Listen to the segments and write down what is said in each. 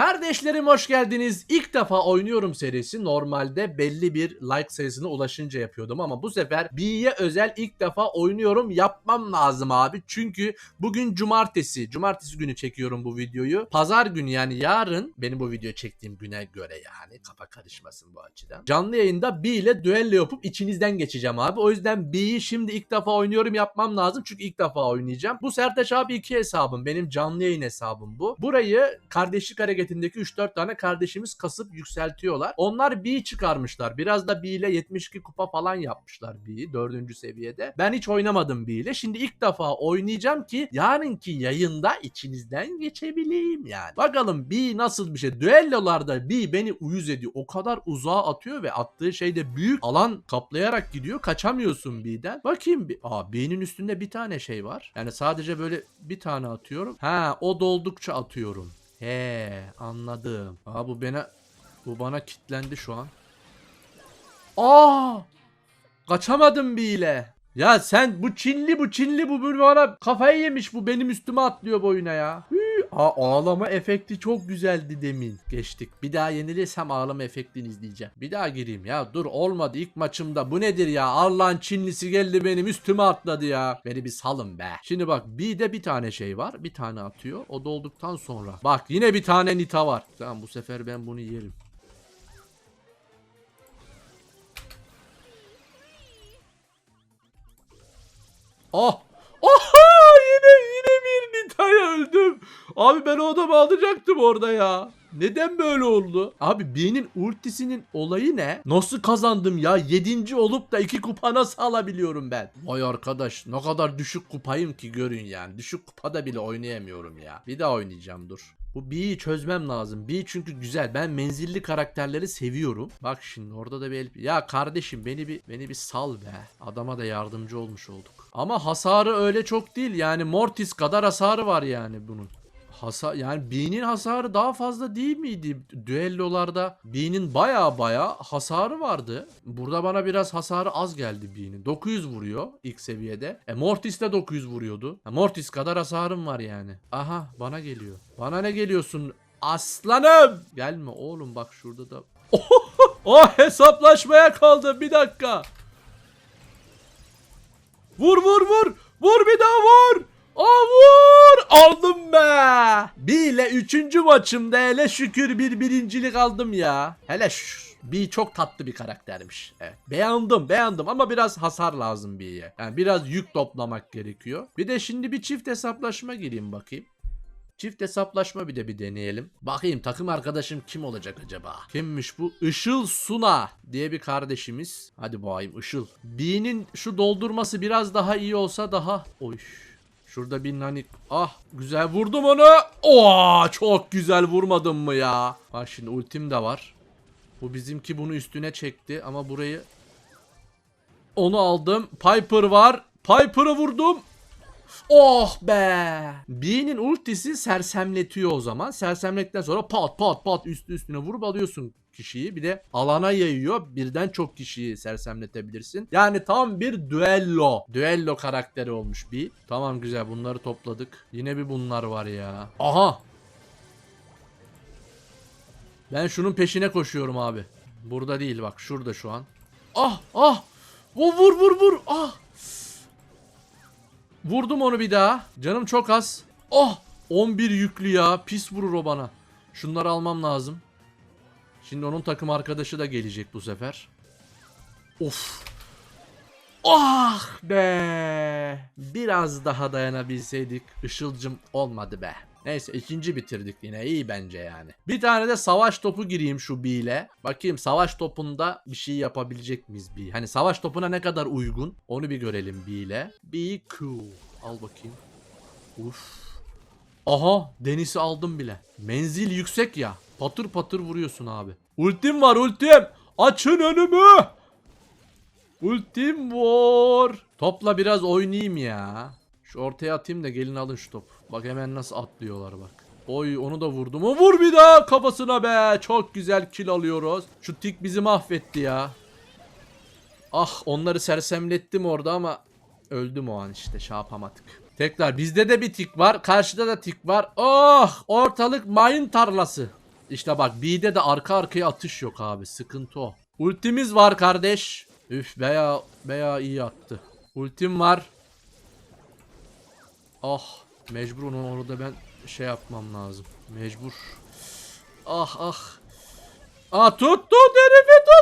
Kardeşlerim hoş geldiniz. İlk defa oynuyorum serisi. Normalde belli bir like sayısına ulaşınca yapıyordum ama bu sefer B'ye özel ilk defa oynuyorum. Yapmam lazım abi. Çünkü bugün cumartesi. Cumartesi günü çekiyorum bu videoyu. Pazar günü yani yarın benim bu video çektiğim güne göre yani kafa karışmasın bu açıdan. Canlı yayında B ile düello yapıp içinizden geçeceğim abi. O yüzden B'yi şimdi ilk defa oynuyorum yapmam lazım. Çünkü ilk defa oynayacağım. Bu Sertaç abi iki hesabım. Benim canlı yayın hesabım bu. Burayı kardeşlik hareketindeki 3-4 tane kardeşimiz kasıp yükseltiyorlar. Onlar B çıkarmışlar. Biraz da B ile 72 kupa falan yapmışlar B'yi 4. seviyede. Ben hiç oynamadım B ile. Şimdi ilk defa oynayacağım ki yarınki yayında içinizden geçebileyim yani. Bakalım B nasıl bir şey. Düellolarda B beni uyuz ediyor. O kadar uzağa atıyor ve attığı şey de büyük alan kaplayarak gidiyor. Kaçamıyorsun B'den. Bakayım bir. Aa B'nin üstünde bir tane şey var. Yani sadece böyle bir tane atıyorum. Ha o doldukça atıyorum. He anladım. Aa bu bana bu bana kitlendi şu an. Aa! Kaçamadım bile. Ya sen bu Çinli bu Çinli bu bana kafayı yemiş bu benim üstüme atlıyor boyuna ya. Hü, Aa, ağlama efekti çok güzeldi demin. Geçtik. Bir daha yenilirsem ağlama efektini izleyeceğim. Bir daha gireyim ya. Dur olmadı ilk maçımda. Bu nedir ya? Allah'ın Çinlisi geldi benim üstüme atladı ya. Beni bir salın be. Şimdi bak B'de bir tane şey var. Bir tane atıyor. O dolduktan sonra. Bak yine bir tane Nita var. Tamam bu sefer ben bunu yerim. Oh! Oha! Yine yine bir Nita'ya öldüm. Abi ben o adamı alacaktım orada ya. Neden böyle oldu? Abi B'nin ultisinin olayı ne? Nasıl kazandım ya? 7. olup da 2 kupa nasıl alabiliyorum ben? Vay arkadaş ne kadar düşük kupayım ki görün yani. Düşük kupada bile oynayamıyorum ya. Bir daha oynayacağım dur. Bu B'yi çözmem lazım. B çünkü güzel. Ben menzilli karakterleri seviyorum. Bak şimdi orada da bir. Ya kardeşim beni bir beni bir sal be. Adama da yardımcı olmuş olduk. Ama hasarı öyle çok değil. Yani Mortis kadar hasarı var yani bunun. Hasar yani B'nin hasarı daha fazla değil miydi? Düellolarda B'nin baya baya hasarı vardı. Burada bana biraz hasarı az geldi B'nin. 900 vuruyor ilk seviyede. E Mortis de 900 vuruyordu. E, Mortis kadar hasarım var yani. Aha bana geliyor. Bana ne geliyorsun? Aslanım! Gelme oğlum bak şurada da. oh hesaplaşmaya kaldı bir dakika. Vur vur vur. Vur bir daha. Aldım be. Bir ile üçüncü maçımda hele şükür bir birincilik aldım ya. Hele şükür. B çok tatlı bir karaktermiş. Evet. Beğendim beğendim ama biraz hasar lazım B'ye. Yani biraz yük toplamak gerekiyor. Bir de şimdi bir çift hesaplaşma gireyim bakayım. Çift hesaplaşma bir de bir deneyelim. Bakayım takım arkadaşım kim olacak acaba? Kimmiş bu? Işıl Suna diye bir kardeşimiz. Hadi bakayım Işıl. B'nin şu doldurması biraz daha iyi olsa daha... Oy. Şurada bir nanik. Ah güzel vurdum onu. Oo çok güzel vurmadım mı ya? Bak şimdi ultim de var. Bu bizimki bunu üstüne çekti ama burayı... Onu aldım. Piper var. Piper'ı vurdum. Oh be. B'nin ultisi sersemletiyor o zaman. Sersemlettikten sonra pat pat pat üstü üstüne vurup alıyorsun kişiyi. Bir de alana yayıyor. Birden çok kişiyi sersemletebilirsin. Yani tam bir düello. Düello karakteri olmuş B. Tamam güzel bunları topladık. Yine bir bunlar var ya. Aha. Ben şunun peşine koşuyorum abi. Burada değil bak şurada şu an. Ah ah. Vur vur vur vur. Ah. Vurdum onu bir daha. Canım çok az. Oh! 11 yüklü ya. Pis vurur o bana. Şunları almam lazım. Şimdi onun takım arkadaşı da gelecek bu sefer. Of. Ah be. Biraz daha dayanabilseydik. Işılcım olmadı be. Neyse ikinci bitirdik yine iyi bence yani. Bir tane de savaş topu gireyim şu B ile. Bakayım savaş topunda bir şey yapabilecek miyiz B? Hani savaş topuna ne kadar uygun onu bir görelim B ile. B cool. Al bakayım. Uf. Aha Deniz'i aldım bile. Menzil yüksek ya. Patır patır vuruyorsun abi. Ultim var ultim. Açın önümü. Ultim var. Topla biraz oynayayım ya. Şu ortaya atayım da gelin alın şu top. Bak hemen nasıl atlıyorlar bak. Oy onu da vurdum. O vur bir daha kafasına be. Çok güzel kill alıyoruz. Şu tik bizi mahvetti ya. Ah onları sersemlettim orada ama öldüm o an işte şey yapamadık. Tekrar bizde de bir tik var. Karşıda da tik var. Oh ortalık mayın tarlası. İşte bak B'de de arka arkaya atış yok abi. Sıkıntı o. Ultimiz var kardeş. Üf beya beya iyi attı. Ultim var. Ah mecbur onu orada ben şey yapmam lazım. Mecbur. Ah ah. Ah tuttu herifi tuttu.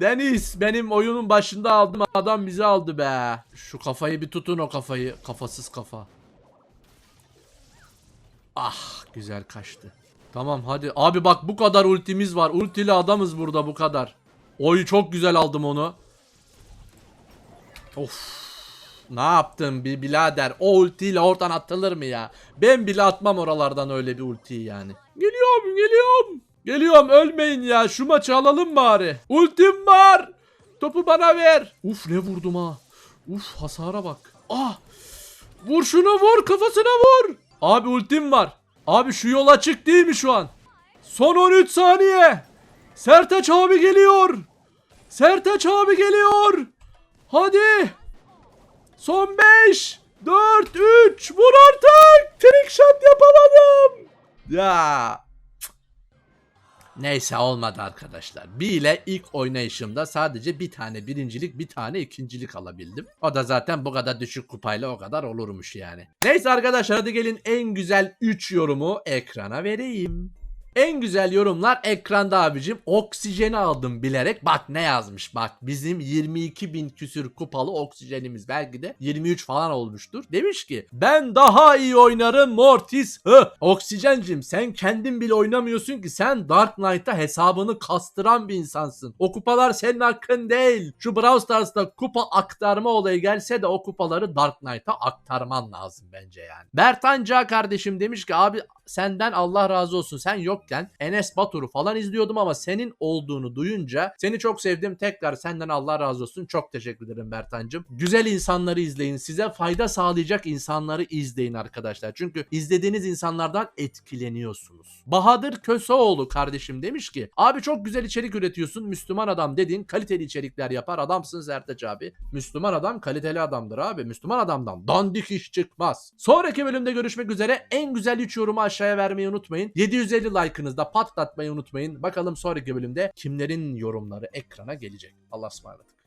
Deniz benim oyunun başında aldım adam bizi aldı be. Şu kafayı bir tutun o kafayı. Kafasız kafa. Ah güzel kaçtı. Tamam hadi. Abi bak bu kadar ultimiz var. Ultili adamız burada bu kadar. Oy çok güzel aldım onu. Of. Ne yaptın bir birader? O ultiyle oradan atılır mı ya? Ben bile atmam oralardan öyle bir ultiyi yani. Geliyorum geliyorum. Geliyorum ölmeyin ya. Şu maçı alalım bari. Ultim var. Topu bana ver. Uf ne vurdum ha. Uf hasara bak. Ah. Vur şunu vur kafasına vur. Abi ultim var. Abi şu yol açık değil mi şu an? Son 13 saniye. Sertaç abi geliyor. Sertaç abi geliyor. Hadi. Son 5, 4, 3. Vur artık. Trick shot yapamadım. Ya. Neyse olmadı arkadaşlar. Bir ile ilk oynayışımda sadece bir tane birincilik bir tane ikincilik alabildim. O da zaten bu kadar düşük kupayla o kadar olurmuş yani. Neyse arkadaşlar hadi gelin en güzel 3 yorumu ekrana vereyim. En güzel yorumlar ekranda abicim. Oksijeni aldım bilerek. Bak ne yazmış bak. Bizim 22 bin küsür kupalı oksijenimiz belki de 23 falan olmuştur. Demiş ki ben daha iyi oynarım Mortis. Hı. Oksijencim sen kendin bile oynamıyorsun ki sen Dark Knight'ta hesabını kastıran bir insansın. O kupalar senin hakkın değil. Şu Brawl Stars'ta kupa aktarma olayı gelse de o kupaları Dark Knight'a aktarman lazım bence yani. Bertanca kardeşim demiş ki abi senden Allah razı olsun. Sen yokken Enes Batur'u falan izliyordum ama senin olduğunu duyunca seni çok sevdim. Tekrar senden Allah razı olsun. Çok teşekkür ederim Bertancım. Güzel insanları izleyin. Size fayda sağlayacak insanları izleyin arkadaşlar. Çünkü izlediğiniz insanlardan etkileniyorsunuz. Bahadır Köseoğlu kardeşim demiş ki abi çok güzel içerik üretiyorsun. Müslüman adam dediğin kaliteli içerikler yapar. Adamsın Sertaç abi. Müslüman adam kaliteli adamdır abi. Müslüman adamdan dandik iş çıkmaz. Sonraki bölümde görüşmek üzere. En güzel 3 yorumu aşağıya vermeyi unutmayın. 750 like'ınızda patlatmayı unutmayın. Bakalım sonraki bölümde kimlerin yorumları ekrana gelecek. Allah'a ısmarladık.